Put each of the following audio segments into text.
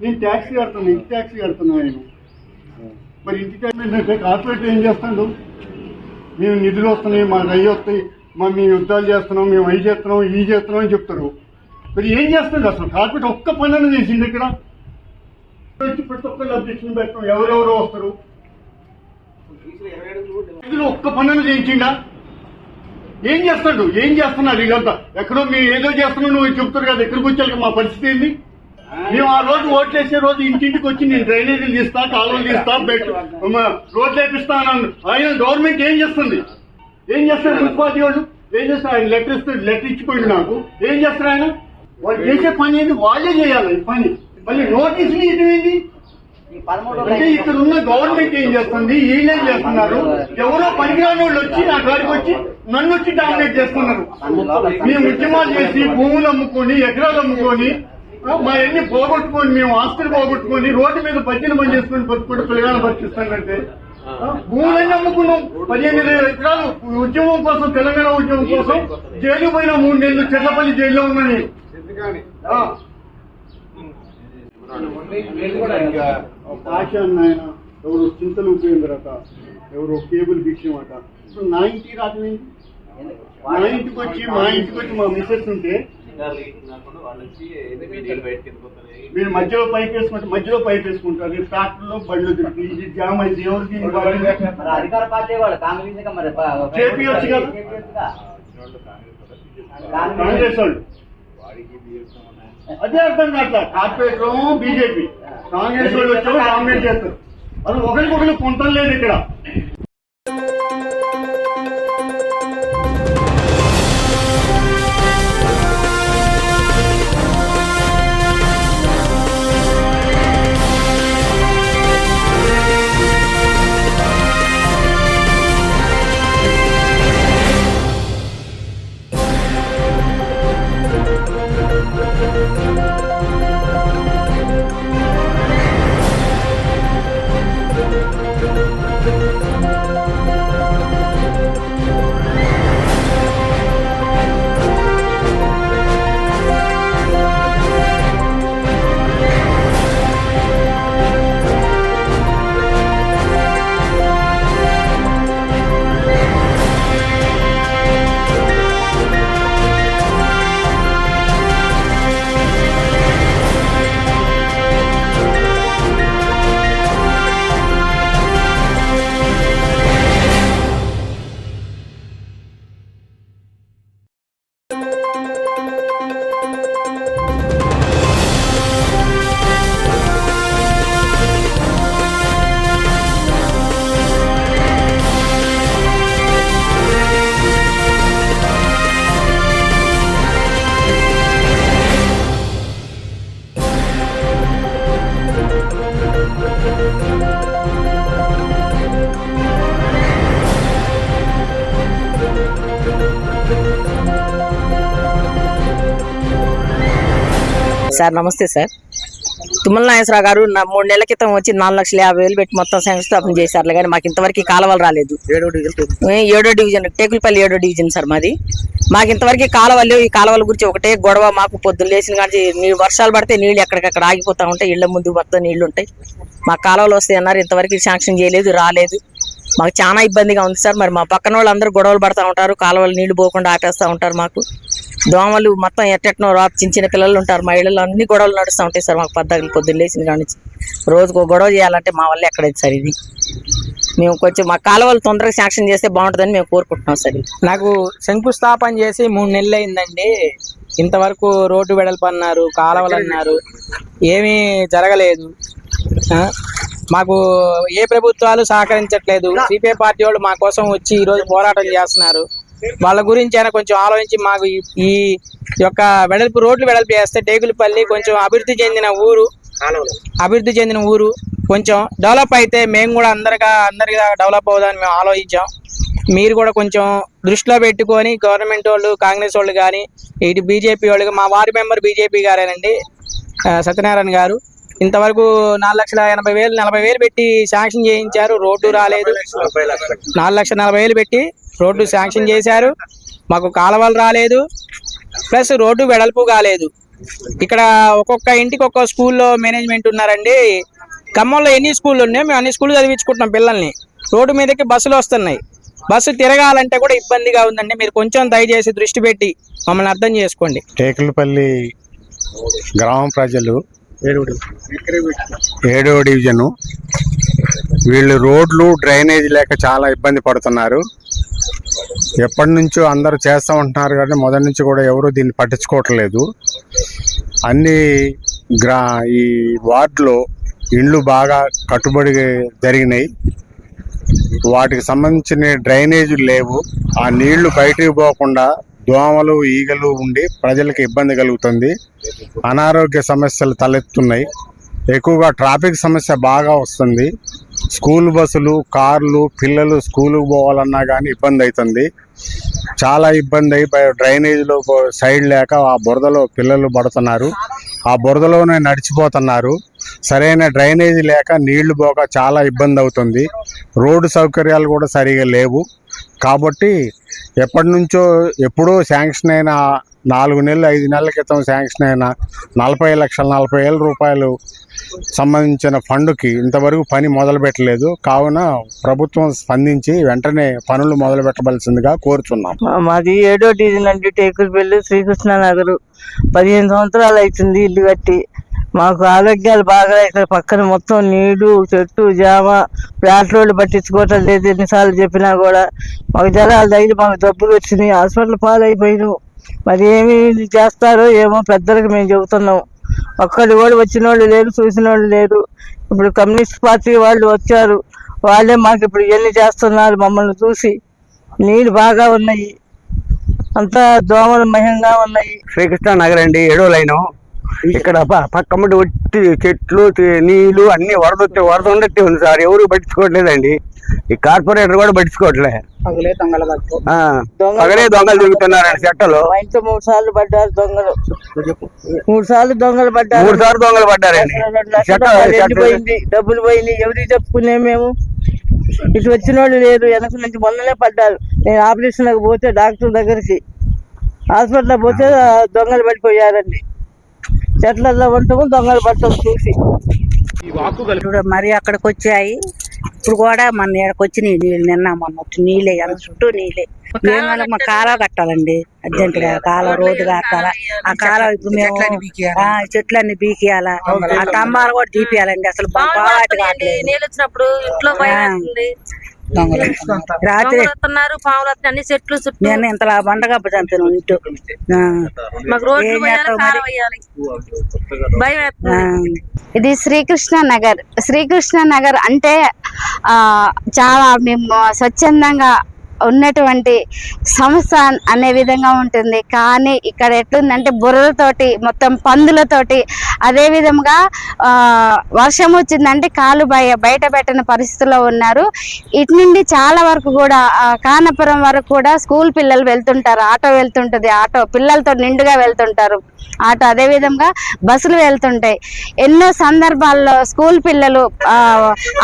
నేను ట్యాక్సీ కడుతున్నా ఇంటి ట్యాక్సీ కడుతున్నా నేను మరి ఇంటి ట్యాక్సీ కార్పొరేట్ ఏం చేస్తాడు? మేము నిధులు వస్తున్నాయి మా అవి వస్తాయి మా మేము యుద్ధాలు చేస్తున్నాం మేము అవి చేస్తున్నాం ఇవి చేస్తున్నాం అని చెప్తారు మరి ఏం చేస్తాడు అసలు? కార్పొరేట్ ఒక్క పని చేసిండు చేసింది ఇక్కడ ప్రతి ఒక్కళ్ళు అధ్యక్షులు పెట్టడం ఎవరెవరో వస్తారు. ఇందులో ఒక్క పనులు చేయించిండా? ఏం చేస్తాడు? ఏం చేస్తున్నాడు వీళ్ళంతా? ఎక్కడో మీరు ఏదో చేస్తున్నావు నువ్వు చెప్తారు కదా ఎక్కడికి వచ్చాక మా పరిస్థితి ఏంది? మేము ఆ రోజు ఓట్లేసే రోజు ఇంటింటికి వచ్చి నేను డ్రైనేజీలు తీస్తా కాలువలు తీస్తా బెడ్ రోడ్లు వేపిస్తా అన్నాను. ఆయన గవర్నమెంట్ ఏం చేస్తుంది? ఏం చేస్తారు మున్సిపాలిటీ వాళ్ళు ఏం చేస్తారు ఆయన లెటర్ ఇస్తే లెటర్ ఇచ్చిపోయింది నాకు. ఏం చేస్తారు ఆయన? వాళ్ళు చేసే పని ఏంది? వాళ్ళే చేయాలి ఈ పని. మళ్ళీ నోటీసులు ఇవ్వడం ఏంటి అంటే ఇక్కడ ఉన్న గవర్నమెంట్ ఏం చేస్తుంది? వీళ్ళేం చేస్తున్నారు? ఎవరో పనికిరాని వాళ్ళు వచ్చి నా కాడికి వచ్చి నన్ను వచ్చి డామినేట్ చేస్తున్నారు. మేము ఉద్యమాలు చేసి భూములు అమ్ముకొని ఎకరాలు అమ్ముకొని మా ఎన్ని పోగొట్టుకొని మేము ఆస్తులు పోగొట్టుకొని రోడ్డు మీద పద్దెనిమిది మంది చేసుకొని బతుకుంటే పిల్లగానే బతికిస్తానంటే ఆ, భూములన్నీ అమ్ముకున్నాం? పదిహేను ఇరవై ఎకరాలు ఉద్యమం కోసం తెలంగాణ ఉద్యమం కోసం జైలు పోయిన మూడు నెలలు చెట్లపల్లి జైల్లో ఉన్నాను. ఆ. ఇంకా ఆశ నాయన ఎవరు చింతలు ఉపయోగరట ఎవరు కేబుల్ భిక్షం అట ఇప్పుడు నా ఇంటికి రాజమైంది మా ఇంటికి వచ్చి మా ఇంటికి వచ్చి మా మిస్సెస్ ఉంటే మీరు మధ్యలో పైప్ వేసుకుంటే మధ్యలో పైప్ వేసుకుంటారు. ట్రాక్టర్లో బండ్లు తిరిగి ఇది జామ్ అయితే ఎవరికి? మరి అధికార పార్టీ వాళ్ళు కాంగ్రెస్ మరి వాళ్ళు. అదే అర్థం కావట్లా? Corporate BJP. కాంగ్రెస్ వాళ్ళు వచ్చాము కాంగ్రెస్ చేస్తారు. అసలు ఒకరికొకరు పొంతం లేదు ఇక్కడ. సార్ నమస్తే సార్. తుమ్మల నాగేశ్వరరావు గారు నా మూడు నెలల క్రితం వచ్చి నాలుగు లక్షల యాభై వేలు పెట్టి మొత్తం శంకుస్థాపన చేశారు కానీ మాకు ఇంతవరకు కాలువలు రాలేదు. ఏడో డివిజన్ టేకులపల్లి ఏడో డివిజన్ సార్ మాది. మాకు ఇంతవరకు కాలువలు లేవు. ఈ కాలువల గురించి ఒకటే గొడవ మాకు పొద్దున్న లేచిన కానీ నీళ్ళు వర్షాలు పడితే నీళ్ళు ఎక్కడికక్కడ ఆగిపోతా ఉంటాయి. ఇళ్ళ ముందు మొత్తం నీళ్ళు ఉంటాయి. మా కాలువలు వస్తాయి అన్నారు. ఇంతవరకు శాంక్షన్ చేయలేదు రాలేదు. మాకు చాలా ఇబ్బందిగా ఉంది సార్. మరి మా పక్కన వాళ్ళు అందరూ గొడవలు పడతా ఉంటారు. కాలువలు నీళ్ళు పోకుండా ఆపేస్తూ ఉంటారు మాకు. దోమలు మొత్తం ఎట్టెట్నో రా చిన్న చిన్న పిల్లలు ఉంటారు. మహిళలు అన్ని గొడవలు నడుస్తూ ఉంటాయి సార్ మాకు పద్దాకులు పొద్దున్న లేచిన కాడ నుంచి. రోజుకు ఒక గొడవ చేయాలంటే మా వల్ల ఎక్కడైతే సార్ ఇది. మేము కొంచెం మా కాలువలు తొందరగా శాంక్షన్ చేస్తే బాగుంటుందని మేము కోరుకుంటున్నాం సార్. నాకు శంకుస్థాపన చేసి మూడు నెలలు అయిందండి. ఇంతవరకు రోడ్డు వెడల్పు అన్నారు కాలువలు అన్నారు. ఏమీ జరగలేదు. ఆ, మాకు ఏ ప్రభుత్వాలు సహకరించట్లేదు. సిపిఐ పార్టీ వాళ్ళు మా కోసం వచ్చి ఈ రోజు పోరాటం చేస్తున్నారు. వాళ్ళ గురించి అయినా కొంచెం ఆలోచించి మాకు ఈ- యొక్క వెడల్పు రోడ్లు వెడల్పు చేస్తే టేకులపల్లి కొంచెం అభివృద్ధి చెందిన ఊరు. అభివృద్ధి చెందిన ఊరు. కొంచెం డెవలప్ అయితే మేము కూడా అందరిగా అందరిగా డెవలప్ అవుదామని మేము ఆలోచించాం. మీరు కూడా కొంచెం దృష్టిలో పెట్టుకొని గవర్నమెంట్ వాళ్ళు కాంగ్రెస్ వాళ్ళు కానీ ఇటు బీజేపీ వాళ్ళు మా వార్డు మెంబర్ బీజేపీ గారేనండి సత్యనారాయణ గారు. ఇంతవరకు నాలుగు లక్షల ఎనభై వేలు నలభై వేలు పెట్టి శాంక్షన్ చేయించారు. రోడ్డు రాలేదు. నాలుగు లక్షల నలభై వేలు పెట్టి రోడ్డు శాంక్షన్ చేశారు. మాకు కాలువలు రాలేదు. ప్లస్ రోడ్డు వెడల్పు కాలేదు. ఇక్కడ ఒక్కొక్క ఇంటికి ఒక్కొక్క స్కూల్లో మేనేజ్మెంట్ ఉన్నారండి. ఖమ్మంలో ఎన్ని స్కూళ్ళు ఉన్నాయో? మేము అన్ని స్కూల్ చదివించుకుంటున్నాం పిల్లల్ని. రోడ్డు మీదకి బస్సులు వస్తున్నాయి. బస్సు తిరగాలంటే కూడా ఇబ్బందిగా ఉందండి. మీరు కొంచెం దయచేసి దృష్టి పెట్టి మమ్మల్ని అర్థం చేసుకోండి. టేకులపల్లి గ్రామ ప్రజలు ఏడో డివిజను వీళ్ళు రోడ్లు డ్రైనేజ్ లేక చాలా ఇబ్బంది పడుతున్నారు. ఎప్పటి నుంచో అందరూ చేస్తూ ఉంటున్నారు కానీ మొదటి నుంచి కూడా ఎవరు దీన్ని పట్టించుకోవట్లేదు. అన్ని గ్రా ఈ వార్డులో ఇండ్లు బాగా కట్టుబడి జరిగినాయి. వాటికి సంబంధించిన డ్రైనేజీలు లేవు. ఆ నీళ్ళు బయటికి పోకుండా దోమలు ఈగలు ఉండి ప్రజలకు ఇబ్బంది కలుగుతుంది. అనారోగ్య సమస్యలు తలెత్తున్నాయి. ఎక్కువగా ట్రాఫిక్ సమస్య బాగా వస్తుంది. స్కూల్ బస్సులు కార్లు పిల్లలు స్కూలుకు పోవాలన్నా కానీ ఇబ్బంది అవుతుంది చాలా ఇబ్బంది అయి డ్రైనేజీలో సైడ్ లేక ఆ బురదలో పిల్లలు పడుతున్నారు. ఆ బురదలోనే నడిచిపోతున్నారు. సరైన డ్రైనేజీ లేక నీళ్ళు పోక చాలా ఇబ్బంది అవుతుంది. రోడ్డు సౌకర్యాలు కూడా సరిగా లేవు. కాబట్టి ఎప్పటి నుంచో ఎప్పుడో శాంక్షన్ అయిన నాలుగు నెలలు ఐదు నెలల క్రితం శాంక్షన్ అయిన నలభై లక్షల నలభై వేల రూపాయలు సంబంధించిన ఫండ్కి ఇంతవరకు పని మొదలు పెట్టలేదు కావున ప్రభుత్వం స్పందించి వెంటనే పనులు మొదలు పెట్టవలసిందిగా కోరుతున్నాం మాది ఏడో డివిజన్ అండి. టేకులపల్లి శ్రీకృష్ణ నగరు పదిహేను సంవత్సరాలు అవుతుంది ఇల్లు కట్టి. మాకు ఆరోగ్యాలు బాగా ఇక్కడ పక్కన మొత్తం నీడు చెట్టు జామ ఫ్లాట్ రోడ్లు పట్టించుకోవటం లేదు ఎన్నిసార్లు చెప్పినా కూడా. మాకు జనాలు తగిలి మాకు డబ్బులు వచ్చినాయి. హాస్పిటల్ పాలైపోయినాం. మరి ఏమి చేస్తారో ఏమో పెద్దలకు మేము చెబుతున్నాం. ఒక్కడు కూడా వచ్చిన వాళ్ళు లేరు చూసిన వాళ్ళు లేరు. ఇప్పుడు కమ్యూనిస్ట్ పార్టీ వాళ్ళు వచ్చారు. వాళ్ళే మాకు ఇప్పుడు ఇవన్నీ చేస్తున్నారు మమ్మల్ని చూసి. నీళ్ళు బాగా ఉన్నాయి. అంతా దోమలు మయంగా ఉన్నాయి. శ్రీకృష్ణ నగర్ అండి ఏడో లైను. ఇక్కడ ప- పక్క ముందు ఒట్టి చెట్లు నీళ్ళు అన్ని వరద వచ్చి- వరద ఉండట్టే ఉంది సార్. ఎవరు పట్టించుకోవట్లేదండి. ఈ కార్పొరేటర్ కూడా పట్టించుకోవట్లే. ఆ, పగలే దొంగలు తిరుగుతున్నారండి చెట్టలు. మూడు సార్లు పడ్డారు దొంగలు. మూడు సార్లు దొంగలు పడ్డారు. మూడు సార్లు దొంగలు పడ్డారండి. ఎండిపోయింది డబ్బులు పోయినాయి ఎవరికి చెప్పుకునే మేము? ఇటు వచ్చిన వాళ్ళు లేరు. వెనక నుంచి మొన్ననే పడ్డారు. నేను ఆపరేషన్లకు పోతే డాక్టర్ దగ్గరికి. హాస్పిటల్ పోతే దొంగలు పడిపోయారండి. చెట్లలో ఉండటము దొంగలు పట్టడం చూసి. ఇప్పుడు మరి అక్కడికి వచ్చాయి. ఇప్పుడు కూడా మన ఇక్కడికి వచ్చినాయి నీళ్ళు నిన్న మొన్న వచ్చి నీళ్ళే అంత చుట్టూ నీళ్ళే. ఏమైనా మా కాలువ కట్టాలండి అర్జెంట్గా కాలువ రోడ్డు కట్టాలా. ఆ కాలువ ఇప్పుడు మేము ఆ, చెట్లన్నీ బీకియాలా ఆ స్తంభాలు కూడా తీపియాలండి అసలు బాగా కావట్లేదు రాత్రి పాములు అన్ని చెట్లు చుట్టూ. నేను ఇంతలా బండగా చంపాను ఇంటూ. మాకు రోడ్లు భయం. ఇది శ్రీకృష్ణ నగర్. శ్రీకృష్ణ నగర్ అంటే ఆ చాలా మేము స్వచ్ఛందంగా ఉన్నటువంటి సంస్థ అనే విధంగా ఉంటుంది. కానీ ఇక్కడ ఎట్లుందంటే బురదతోటి మొత్తం పందులతోటి అదే విధంగా వర్షం వచ్చిందంటే కాలు బయ బయట పెట్టిన పరిస్థితుల్లో ఉన్నారు. ఇటు నుండి చాలా వరకు కూడా కానపురం వరకు కూడా స్కూల్ పిల్లలు వెళ్తుంటారు. ఆటో వెళ్తుంటుంది ఆటో. పిల్లలతో నిండుగా వెళ్తుంటారు. ఆటో అదే విధంగా బస్సులు వెళ్తుంటాయి. ఎన్నో సందర్భాల్లో స్కూల్ పిల్లలు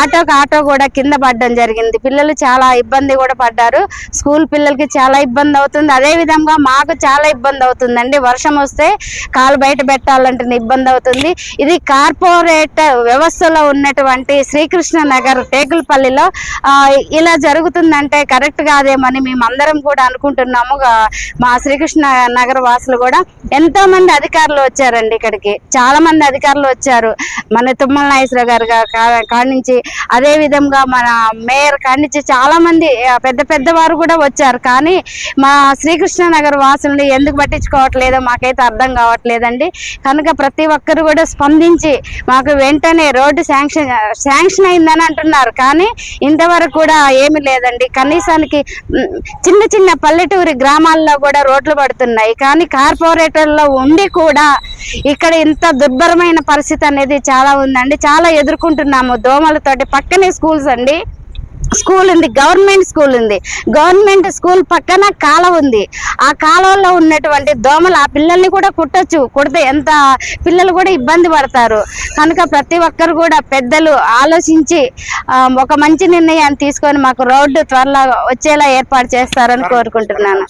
ఆటోకి ఆటో కూడా కింద పడడం జరిగింది. పిల్లలు చాలా ఇబ్బంది కూడా పడ్డారు. స్కూల్ పిల్లలకి చాలా ఇబ్బంది అవుతుంది. అదే విధంగా మాకు చాలా ఇబ్బంది అవుతుందండి. వర్షం వస్తే కాలు బయట పెట్టాలంటే ఇబ్బంది అవుతుంది. ఇది కార్పొరేట్ వ్యవస్థలో ఉన్నటువంటి శ్రీకృష్ణ నగర్ టేకులపల్లిలో ఇలా జరుగుతుందంటే కరెక్ట్ కాదేమని మేము అందరం కూడా అనుకుంటున్నాము. మా శ్రీకృష్ణ నగర వాసులు కూడా ఎంతో మంది అధికారులు వచ్చారండి ఇక్కడికి. చాలా మంది అధికారులు వచ్చారు. మన తుమ్మల నాగేశ్వర గారు కా- కాడి నుంచి అదే విధంగా మన మేయర్ కాడి నుంచి చాలా మంది పెద్ద పెద్ద వారు కూడా వచ్చారు. కానీ మా శ్రీకృష్ణ నగర్ ఎందుకు పట్టించుకోవట్లేదో మాకైతే అర్థం కావట్లేదండి. కనుక ప్రతి ఒక్కరు కూడా స్పందించి మాకు వెంటనే రోడ్డు శాంక్షన్ శాంక్షన్ అయిందని అంటున్నారు. కానీ ఇంతవరకు కూడా ఏమీ లేదండి. కనీసానికి చిన్న చిన్న పల్లెటూరి గ్రామాల్లో కూడా రోడ్లు పడుతున్నాయి. కానీ కార్పొరేటర్లో ఉండి కూడా ఇక్కడ ఇంత దుర్భరమైన పరిస్థితి అనేది చాలా ఉందండి. చాలా ఎదుర్కొంటున్నాము. దోమలతోటి పక్కనే స్కూల్స్ అండి. స్కూల్ ఉంది గవర్నమెంట్ స్కూల్ ఉంది. గవర్నమెంట్ స్కూల్ పక్కన కాలువ ఉంది. ఆ కాలువలో ఉన్నటువంటి దోమలు ఆ పిల్లల్ని కూడా కుట్టచ్చు కుడితే ఎంత పిల్లలు కూడా ఇబ్బంది పడతారు. కనుక ప్రతి ఒక్కరు కూడా పెద్దలు ఆలోచించి ఒక మంచి నిర్ణయాన్ని తీసుకొని మాకు రోడ్డు త్వరలో వచ్చేలా ఏర్పాటు చేస్తారని కోరుకుంటున్నాను.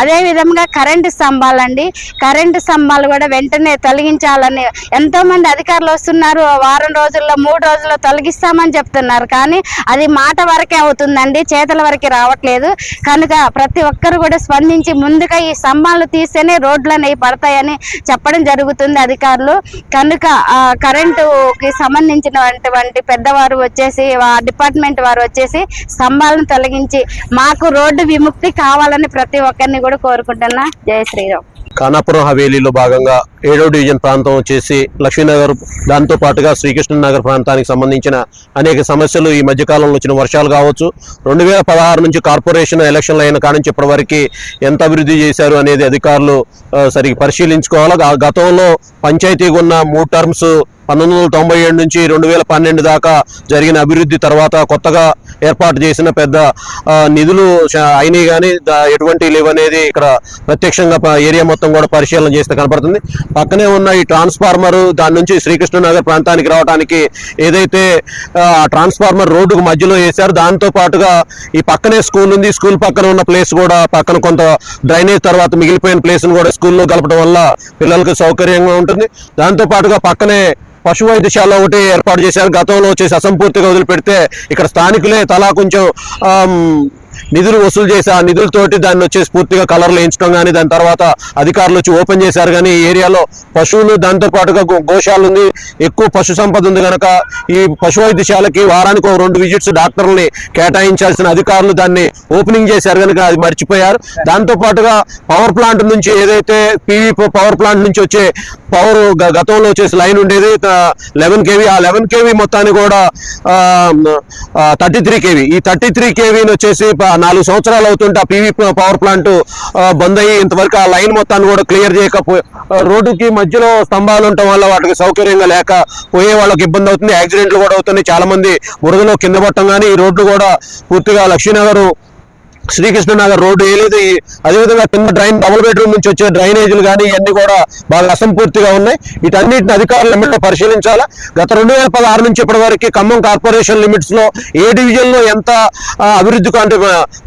అదే విధంగా కరెంటు స్తంభాలండి. కరెంటు స్తంభాలు కూడా వెంటనే తొలగించాలని ఎంతో మంది అధికారులు వస్తున్నారు. వారం రోజుల్లో మూడు రోజుల్లో తొలగిస్తామని చెప్తున్నారు. కానీ అది మాట వరకు అవుతుందండి. చేతుల వరకే రావట్లేదు. కనుక ప్రతి ఒక్కరు కూడా స్పందించి ముందుగా ఈ స్తంభాలు తీస్తేనే రోడ్లు అనేవి పడతాయని చెప్పడం జరుగుతుంది అధికారులు. కనుక కరెంటుకి సంబంధించినటువంటి పెద్దవారు వచ్చేసి డిపార్ట్మెంట్ వారు వచ్చేసి స్తంభాలను తొలగించి మాకు రోడ్డు విముక్తి కావాలని ప్రతి ఒక్కరిని కూడా కోరుకుంటున్నా. జయ శ్రీరామ్. ఖానాపురం హవేలీలో భాగంగా ఏడో డివిజన్ ప్రాంతం వచ్చేసి లక్ష్మీనగర్ దాంతో పాటుగా శ్రీకృష్ణనగర్ ప్రాంతానికి సంబంధించిన అనేక సమస్యలు ఈ మధ్యకాలంలో వచ్చిన వర్షాలు కావచ్చు. రెండు వేల పదహారు నుంచి కార్పొరేషన్ ఎలక్షన్లు అయిన కానించి నుంచి ఇప్పటివరకు ఎంత అభివృద్ధి చేశారు అనేది అధికారులు సరిగ్గా పరిశీలించుకోవాలి. గతంలో పంచాయతీగా ఉన్న మూడు టర్మ్స్ పంతొమ్మిది వందల తొంభై ఏడు నుంచి రెండు వేల పన్నెండు దాకా జరిగిన అభివృద్ధి తర్వాత కొత్తగా ఏర్పాటు చేసిన పెద్ద నిధులు అయినాయి కానీ ఎటువంటి లేవు అనేది ఇక్కడ ప్రత్యక్షంగా ఏరియా మొత్తం కూడా పరిశీలన చేస్తే కనపడుతుంది. పక్కనే ఉన్న ఈ ట్రాన్స్ఫార్మర్ దాని నుంచి శ్రీకృష్ణ నగర్ ప్రాంతానికి రావడానికి ఏదైతే ఆ ట్రాన్స్ఫార్మర్ రోడ్డుకు మధ్యలో వేశారు దాంతో పాటుగా ఈ పక్కనే స్కూల్ ఉంది. స్కూల్ పక్కన ఉన్న ప్లేస్ కూడా పక్కన కొంత డ్రైనేజ్ తర్వాత మిగిలిపోయిన ప్లేస్ను కూడా స్కూల్లో కలపడం వల్ల పిల్లలకు సౌకర్యంగా ఉంటుంది. దాంతో పాటుగా పక్కనే పశు వైద్యశాల ఒకటి ఏర్పాటు చేశారు. గతంలో వచ్చేసి అసంపూర్తిగా వదిలిపెడితే ఇక్కడ స్థానికులే తలా కొంచెం నిధులు వసూలు చేసి ఆ నిధులతోటి దాన్ని వచ్చేసి పూర్తిగా కలర్లు వేయించడం కానీ దాని తర్వాత అధికారులు వచ్చి ఓపెన్ చేశారు కానీ ఈ ఏరియాలో పశువులు దాంతో పాటుగా గో- ఉంది. ఎక్కువ పశు సంపద ఉంది కనుక ఈ పశు వైద్యశాలకి వారానికి ఒక రెండు విజిట్స్ డాక్టర్లని కేటాయించాల్సిన అధికారులు దాన్ని ఓపెనింగ్ చేశారు కనుక అది మర్చిపోయారు. దాంతో పాటుగా పవర్ ప్లాంట్ నుంచి ఏదైతే పీవీ పవర్ ప్లాంట్ నుంచి వచ్చే పవర్ గతంలో వచ్చేసి లైన్ ఉండేది లెవెన్ కేవీ ఆ లెవెన్ కేవీ మొత్తాన్ని కూడా థర్టీ త్రీ కేవీ ఈ థర్టీ త్రీ కేవీని వచ్చేసి నాలుగు సంవత్సరాలు అవుతుంటే ఆ పీవీ పవర్ ప్లాంట్ బంద్ అయ్యి ఇంతవరకు ఆ లైన్ మొత్తాన్ని కూడా క్లియర్ చేయకపోయి రోడ్డుకి మధ్యలో స్తంభాలు ఉండటం వల్ల వాటికి సౌకర్యంగా లేక పోయే వాళ్ళకి ఇబ్బంది అవుతుంది. యాక్సిడెంట్లు కూడా అవుతున్నాయి. చాలా మంది బురదలో కింద పట్టం కానీ ఈ రోడ్లు కూడా పూర్తిగా లక్ష్మీనగర్ శ్రీకృష్ణ నగర్ రోడ్డు వేయలేదు అదేవిధంగా కింద డ్రైన్ డబుల్ బెడ్రూమ్ నుంచి వచ్చే డ్రైనేజీలు కానీ ఇవన్నీ కూడా బాగా అసంపూర్తిగా ఉన్నాయి. వీటన్నిటిని అధికారులు లిమిట్లో పరిశీలించాలా? గత రెండు వేల పదహారు నుంచి ఇప్పటి వరకు ఖమ్మం కార్పొరేషన్ లిమిట్స్లో ఏ డివిజన్లో ఎంత అభివృద్ధికి అంటే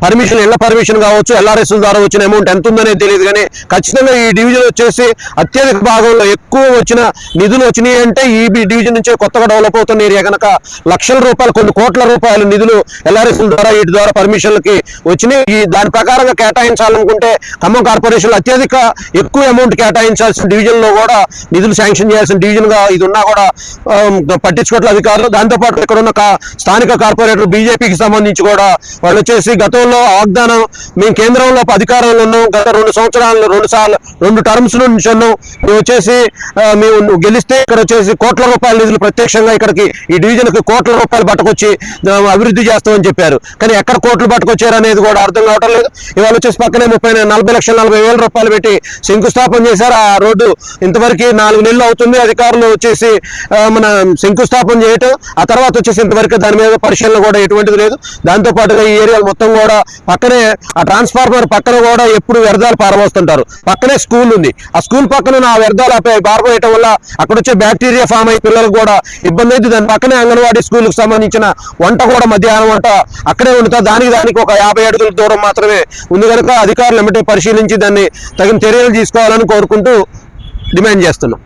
పర్మిషన్ ఇళ్ళ పర్మిషన్ కావచ్చు ఎల్ఆర్ఎస్ ద్వారా వచ్చిన అమౌంట్ ఎంత ఉందనేది తెలియదు కానీ ఖచ్చితంగా ఈ డివిజన్ వచ్చేసి అత్యధిక భాగంలో ఎక్కువ వచ్చిన నిధులు వచ్చినాయి అంటే ఈ డివిజన్ నుంచే కొత్తగా డెవలప్ అవుతున్న ఏరియా కనుక లక్షల రూపాయలు కొన్ని కోట్ల రూపాయల నిధులు ఎల్ఆర్ఎస్ ద్వారా వీటి ద్వారా పర్మిషన్లకి వచ్చిన ఈ దాని ప్రకారంగా కేటాయించాలనుకుంటే ఖమ్మం కార్పొరేషన్ అత్యధిక ఎక్కువ అమౌంట్ కేటాయించాల్సిన డివిజన్లో కూడా నిధులు శాంక్షన్ చేయాల్సిన డివిజన్గా ఇది ఉన్నా కూడా ఆమ్, అధికారులు. దాంతో పాటు ఇక్కడ ఉన్న స్థానిక కార్పొరేటర్ బీజేపీకి సంబంధించి కూడా వాళ్ళు వచ్చేసి గతంలో వాగ్దానం మేము కేంద్రంలో అధికారంలో ఉన్నాం గత రెండు సంవత్సరాలు రెండు సార్లు రెండు టర్మ్స్ నుంచి ఉన్నాం మేము వచ్చేసి మేము గెలిస్తే ఇక్కడ వచ్చేసి కోట్ల రూపాయల నిధులు ప్రత్యక్షంగా ఇక్కడికి ఈ డివిజన్కి కోట్ల రూపాయలు పట్టుకొచ్చి అభివృద్ధి చేస్తామని చెప్పారు. కానీ ఎక్కడ కోట్లు పట్టుకొచ్చారు అనేది కూడా అర్థం కావటం లేదు. ఇవాళ వచ్చేసి పక్కనే ముప్పై నలభై లక్షల నలభై వేల రూపాయలు పెట్టి శంకుస్థాపన చేశారు. ఆ రోడ్డు ఇంతవరకు నాలుగు నెలలు అవుతుంది. అధికారులు వచ్చేసి మన శంకుస్థాపన చేయటం ఆ తర్వాత వచ్చేసి ఇంతవరకు దాని మీద పరిశీలన కూడా ఎటువంటిది లేదు. దాంతో పాటుగా ఈ ఏరియాలు మొత్తం కూడా పక్కనే ఆ ట్రాన్స్ఫార్మర్ పక్కన కూడా ఎప్పుడు వ్యర్థాలు పారబోస్తుంటారు. పక్కనే స్కూల్ ఉంది. ఆ స్కూల్ పక్కన ఆ వ్యర్థాలు ఆపే- పారబోయటం వల్ల అక్కడ వచ్చే బ్యాక్టీరియా ఫామ్ అయ్యి పిల్లలకు కూడా ఇబ్బంది అయితే దాని పక్కనే అంగన్వాడీ స్కూల్కి సంబంధించిన వంట కూడా మధ్యాహ్నం వంట అక్కడే ఉంటుంది దానికి దానికి ఒక యాభై అడుగులు దూరం మాత్రమే ఉంది కనుక అధికారులు ఎమ్మటే పరిశీలించి దాన్ని తగిన చర్యలు తీసుకోవాలని కోరుకుంటూ డిమాండ్ చేస్తున్నాం.